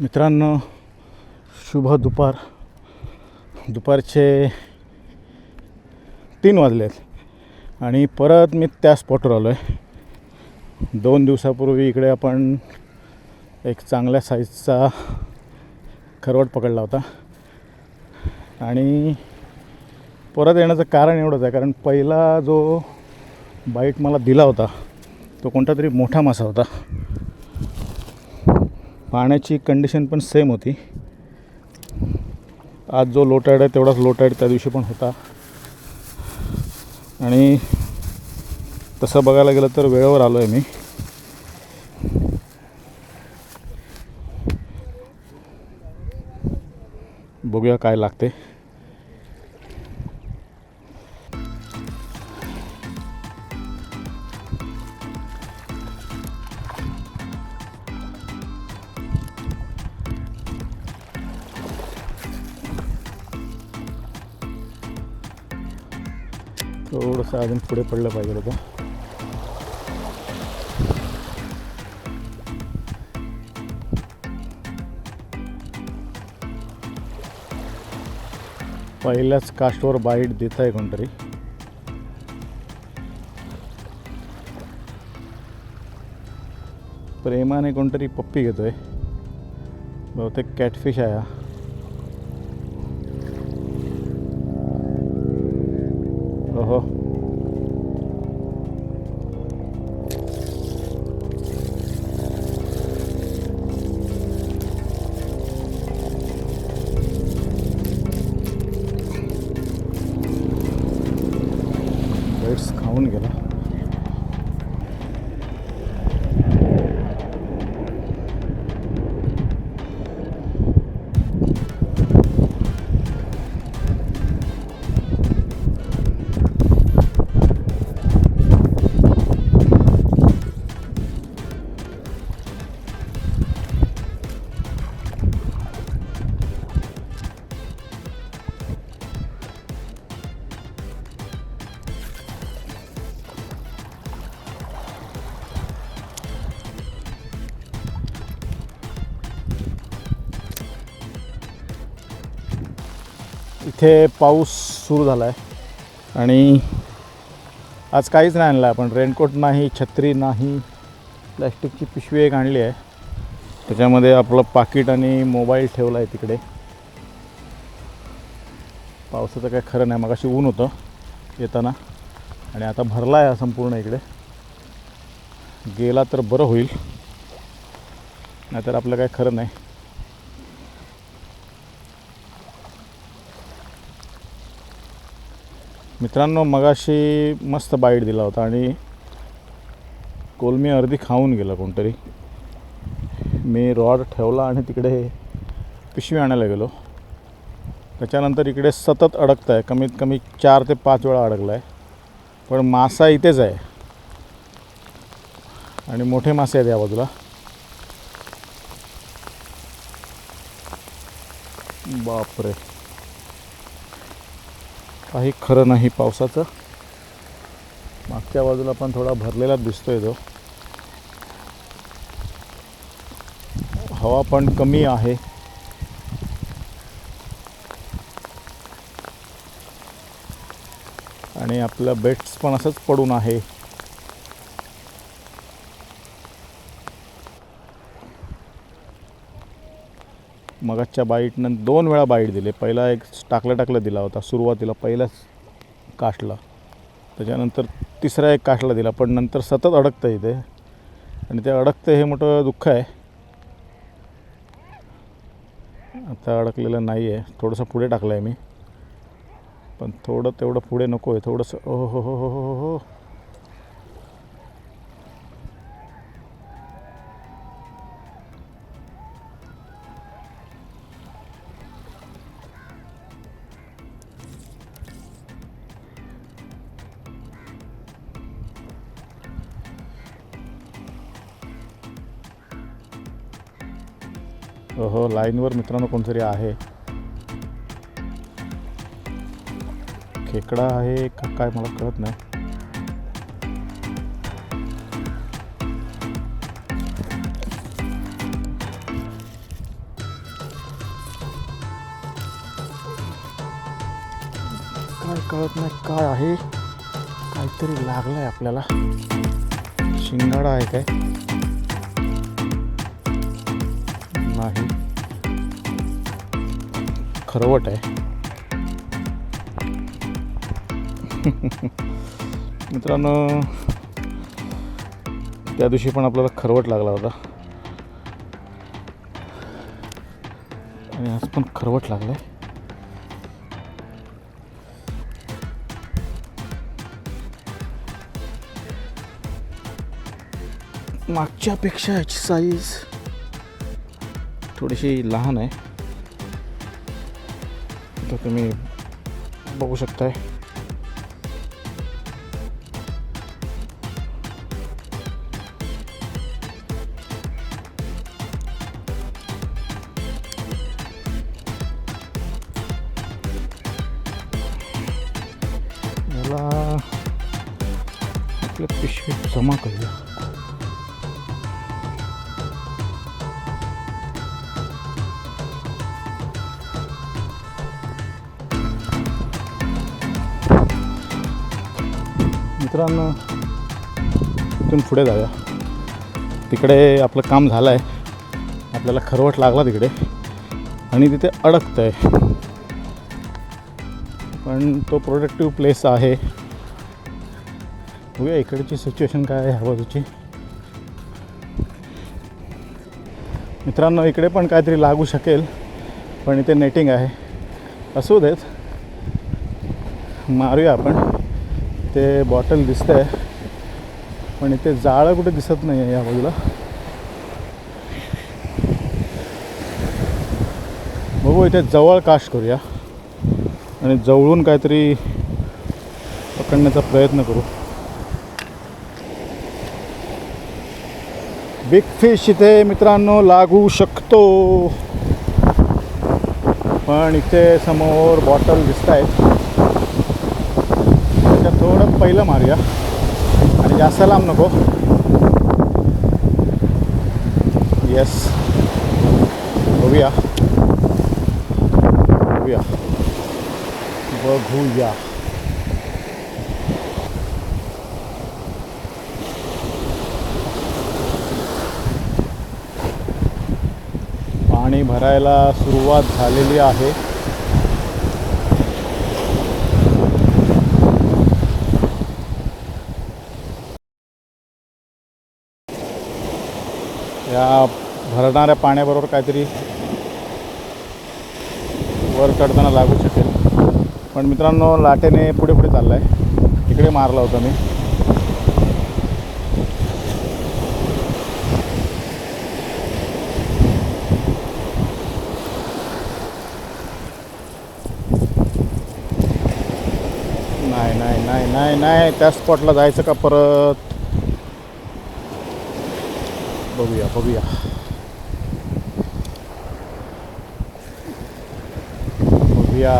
मित्रांनो शुभ दुपार. दुपारचे तीन वाजले आहेत आणि परत मी त्या स्पॉटवर आलो आहे दोन दिवसापूर्वी इकडे आपण एक चांगल्या साईजचा खरवट पकडला होता. आणि परत येण्याचं कारण एवढंच आहे कारण पहिला जो बाईट मला दिला होता तो कोणता तरी मोठा मासा होता. पाण्याची कंडिशन पण सेम होती. आज जो लोटाईड आहे तेवढाच लोटाईड त्या दिवशी पण होता. आणि तसं बघायला गेलं तर वेळेवर आलो आहे मी. बघूया काय लागते. आता अजून पुढे पडलं पाहिजे होतं पहिल्याच कास्टवर बाईट देत आहे कोणतरी. प्रेमाने कोणतरी पप्पी घेतोय. बहुतेक कॅटफिश आहे हा. इथे पाऊस सुरू झाला आहे आणि आज काहीच नाही आणलं आपण. रेनकोट नाही छत्री नाही प्लॅस्टिकची पिशवी एक आणली आहे. त्याच्यामध्ये आपलं पाकिट आणि मोबाईल ठेवला आहे तिकडे. पावसाचं काय खरं नाही. मगाशी ऊन होतं येताना. आणि आता भरला आहे संपूर्ण इकडे. गेला तर बरं होईल. नाहीतर आपलं काय खरं नाही. मित्रांनो मगाशी मस्त बाईट दिला होता आणि कोलमी अर्धी खाऊन गेलं कोणतरी. मी रॉड ठेवला आणि तिकडे पिशवी आणायला गेलो. त्याच्यानंतर इकडे सतत अडकत आहे कमीत कमी चार ते पाच वेळा अडकला आहे पण मासा इथेच आहे. आणि मोठे मासे आहेत या बाजूला. बापरे. काही खरं नाही पावसाचं. मागच्या बाजूला पण थोडा भरलेला दिसतोय तो. हवा पण कमी आहे. आणि आपलं बेट्स पण असंच पडून आहे. मगाच्या बाईटनं दोन वेळा बाईट दिले. पहिला एक टाकलं टाकलं दिला होता सुरुवातीला पहिल्याच काठला त्याच्यानंतर तिसरा एक काठला दिला पण नंतर सतत अडकतं इथे आणि ते अडकतं हे मोठं दुःख आहे. आता अडकलेलं नाही आहे थोडंसं पुढे टाकलं आहे मी. पण थोडं तेवढं पुढे नको आहे थोडंसं ओ हो हो हो हो हो. हो. हो लाईनवर मित्रांनो कोणतरी आहे. खेकडा आहे का काय मला कळत नाही. काय कळत नाही काय आहे? काहीतरी लागलं आहे आपल्याला. शिंगाडा आहे काय? नाही. खरवट आहे. मित्रांनो त्या दिवशी पण आपल्याला खरवट लागला होता. आणि आज पण खरवट लागलं आहे मागच्यापेक्षा याची साईज थोडीशी लहान आहे. तर तुम्ही बघू शकताय. आपल्या पिशवीत जमा करूया. मित्रांनो इथून पुढे जाऊया. तिकडे आपलं काम झालं आहे आपल्याला खरवट लागला तिकडे. आणि तिथे अडकतं आहे पण तो प्रोडक्टिव्ह प्लेस आहे. बघूया इकडची सिच्युएशन काय आहे ह्या बाजूची मित्रांनो इकडे पण काहीतरी लागू शकेल पण इथे नेटिंग आहे. असू देत. मारूया आपण. ते बॉटल दिसतंय पण इथे जाळं कुठे दिसत नाही आहे या बाजूला. बघू इथे जवळ काश करूया आणि जवळून काहीतरी पकडण्याचा प्रयत्न करू. बिग फिश इथे मित्रांनो लागू शकतो. पण इथे समोर बॉटल दिसत आहेत पहिलं मारूया आणि जास्त लांब नको. येस बघूया. बघूया. बघूया. पाणी भरायला सुरुवात झालेली आहे. त्या भरणाऱ्या पाण्याबरोबर काहीतरी वर चढताना लागू शकेल. पण मित्रांनो लाटेने पुढे पुढे चालला आहे तिकडे मारला होता मी. नाही नाही नाही नाही नाही. त्या स्पॉटला जायचं का परत? बघूया बघूया. बघूया.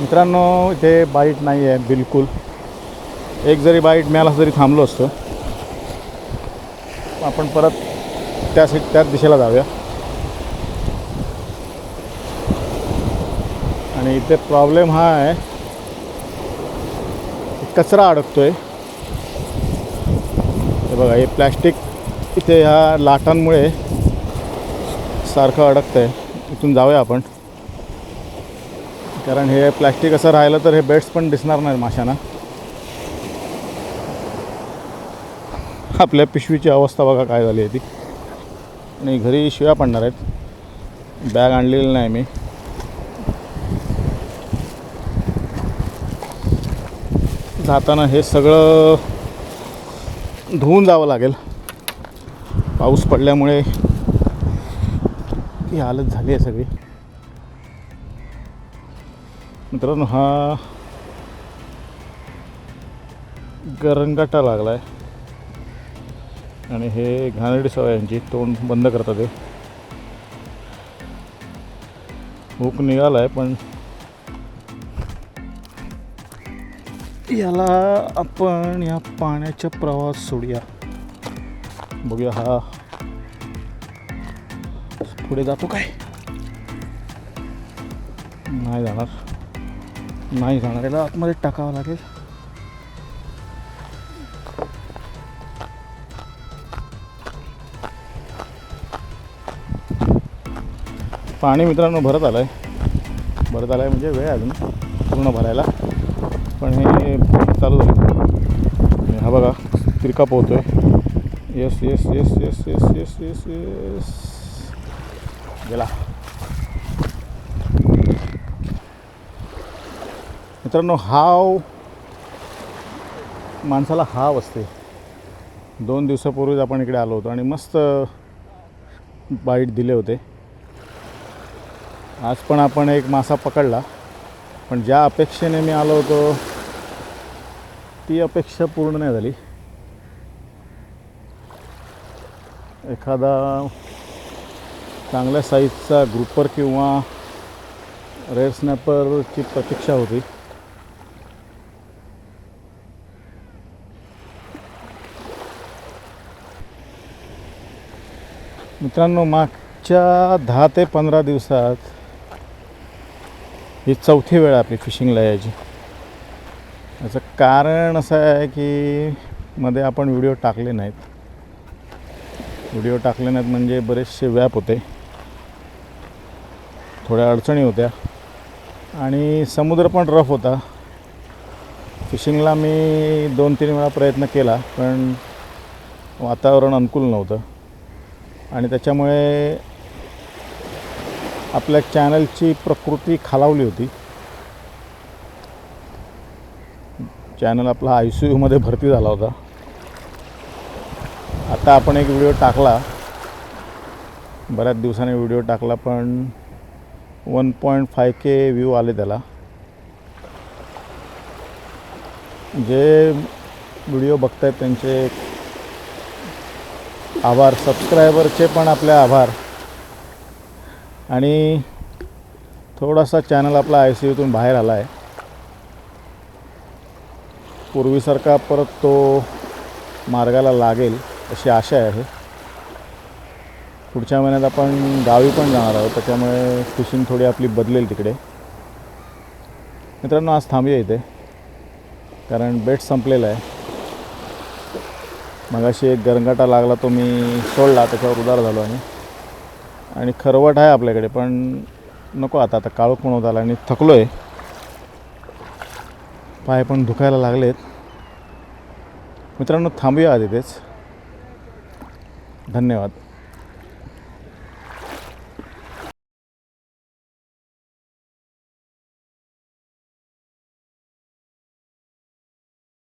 मित्रांनो इथे बाईट नाही आहे बिलकुल. एक जरी बाईट मिळाला तरी थांबलो असतो. आपण परत त्या सीट त्याच दिशेला जाऊया. आणि इथे प्रॉब्लेम हा आहे कचरा अडकतो आहे हे बघा हे प्लॅस्टिक इथे ह्या लाटांमुळे सारखं अडकतं आहे इथून जाऊया आपण. कारण हे प्लॅस्टिक असं राहिलं तर हे बेड्स पण दिसणार नाही माशांना. आपल्या पिशवीची अवस्था बघा काय झाली आहे ती. आणि घरी शिव्या पडणार आहेत. बॅग आणलेली नाही मी. जाताना हे सगळं धुवून जावं लागेल. पाऊस पडल्यामुळे ही हालत झाली आहे सगळी. मित्रांनो हा गरंगाटा लागला आहे आणि हे घाणेरडी सवय यांची तोंड बंद करतात ते. हुक निघाला आहे पण याला आपण या पाण्याच्या प्रवास सोडूया. बघूया हा. पुढे जातो काय? नाही जाणार. नाही जाणार. याला आतमध्ये टाकावं लागेल. पाणी मित्रांनो भरत आलं आहे भरत आलं आहे म्हणजे वेळ अजून. पूर्ण भरायला. पण हे चालू झालं. हा बघा तिरका पोहतोय. Yes yes yes yes yes yes yes yes गेला. मित्रांनो हाव. माणसाला हाव असते. दोन दिवसापूर्वीच आपण इकडे आलो होतो आणि मस्त बाईट दिले होते. आज पण आपण एक मासा पकडला. पण ज्या अपेक्षेने मी आलो होतो ती अपेक्षा पूर्ण नाही झाली. एखादा चांगल्या साईजचा ग्रुपर किंवा रेड स्नॅपरची प्रतीक्षा होती. मित्रांनो मागच्या दहा ते पंधरा दिवसात ही चौथी वेळ आपली फिशिंगला यायची. याचं कारण असं आहे की मध्ये आपण व्हिडिओ टाकले नाहीत. व्हिडिओ टाकले नाहीत म्हणजे बरेचसे व्याप होते. थोड्या अडचणी होत्या. आणि समुद्र पण रफ होता. फिशिंगला मी दोन तीन वेळा प्रयत्न केला पण वातावरण अनुकूल नव्हतं. आणि त्याच्यामुळे आपल्या चॅनलची प्रकृती खालावली होती. चॅनल आपला आय सी यूमध्ये भरती झाला होता. आता आपण एक व्हिडिओ टाकला. बऱ्याच दिवसाने व्हिडिओ टाकला पण one point five K view आले त्याला. जे व्हिडिओ बघतायत त्यांचे आभार. सबस्क्रायबरचे पण आपले आभार. आणि थोडासा चॅनल आपला आय सी यूतून बाहेर आला आहे पूर्वीसारखा परत तो मार्गाला लागेल अशी आशा आहे. पुढच्या महिन्यात आपण गावी पण जाणार आहोत त्याच्यामुळे फिशिंग थोडी आपली बदलेल तिकडे. मित्रांनो आज थांबूया इथे कारण बेट संपलेला आहे. मगाशी एक गरंगाटा लागला तो मी सोडला त्याच्यावर उदार झालो आणि आणि खरवट आहे आपल्याकडे पण नको आता आता काळोख पण होत आला आणि थकलो आहे पाय पण दुखायला लागलेत. मित्रांनो थांबूया तिथेच धन्यवाद.